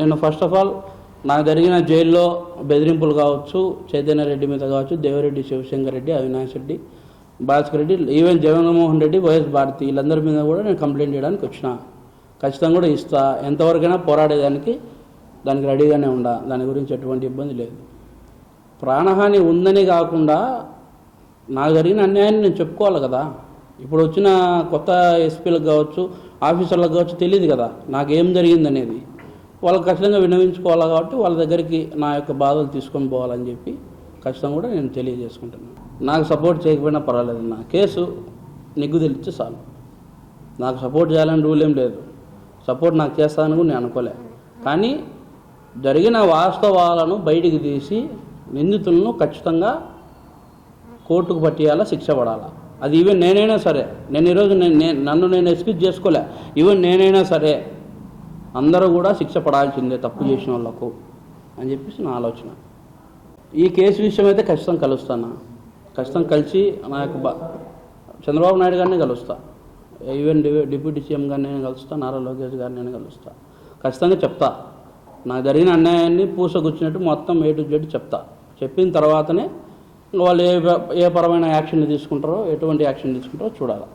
నేను first of all నాకు జరిగిన జైల్లో బెదిరింపులు కావచ్చు చైతన్య రెడ్డి మీద కావచ్చు Devireddy Sivasankar Reddy Avinash Reddy Bhaskar Reddy even Jaganmohan Reddy Y S Bharathi వీళ్ళందరి మీద కూడా నేను కంప్లైంట్ చేయడానికి వచ్చిన. ఖచ్చితంగా కూడా ఇస్తా. ఎంతవరకైనా పోరాడేదానికి దానికి రెడీగానే ఉండా. దాని గురించి ఎటువంటి ఇబ్బంది లేదు. ప్రాణహాని ఉందని కాకుండా నాకు జరిగిన అన్యాయాన్ని నేను చెప్పుకోవాలి కదా. ఇప్పుడు వచ్చిన కొత్త ఎస్పీలకు కావచ్చు ఆఫీసర్లకు కావచ్చు తెలియదు కదా. నాకేం జరిగింది అనేది వాళ్ళకి ఖచ్చితంగా విన్నవించుకోవాలి కాబట్టి వాళ్ళ దగ్గరికి నా యొక్క బాధలు తీసుకొని పోవాలని చెప్పి ఖచ్చితంగా కూడా నేను తెలియజేసుకుంటున్నాను. నాకు సపోర్ట్ చేయకపోయినా పర్వాలేదు. నా కేసు నిగ్గు తెలిస్తే చాలు. నాకు సపోర్ట్ చేయాలని రూల్ ఏం లేదు. సపోర్ట్ నాకు చేస్తానని కూడా నేను అనుకోలే. కానీ జరిగిన వాస్తవాలను బయటికి తీసి నిందితులను ఖచ్చితంగా కోర్టుకు పట్టేయాలా శిక్ష పడాలా? అది ఈవెన్ నేనైనా సరే. నేను ఈరోజు నేను నేను- నన్ను నేను ఎక్స్క్యూజ్ చేసుకోలే. ఈవెన్ నేనైనా సరే. అందరూ కూడా శిక్ష పడాల్సిందే తప్పు చేసిన వాళ్ళకు అని చెప్పేసి నా ఆలోచన. ఈ కేసు విషయం అయితే ఖచ్చితంగా కలుస్తాను? ఖచ్చితంగా కలిసి నా యొక్క చంద్రబాబు నాయుడు గారిని కలుస్తా. ఈవెన్ డిప్యూటీ సీఎం గారిని నేను కలుస్తా నారా లోకేష్ గారిని నేను కలుస్తా. ఖచ్చితంగా చెప్తా. నాకు జరిగిన అన్యాయాన్ని పూసగుచ్చినట్టు మొత్తం ఏ టు జెడ్ చెప్తా. చెప్పిన తర్వాతనే వాళ్ళు ఏ ఏ పరమైన యాక్షన్ తీసుకుంటారో ఎటువంటి యాక్షన్ తీసుకుంటారో చూడాలి.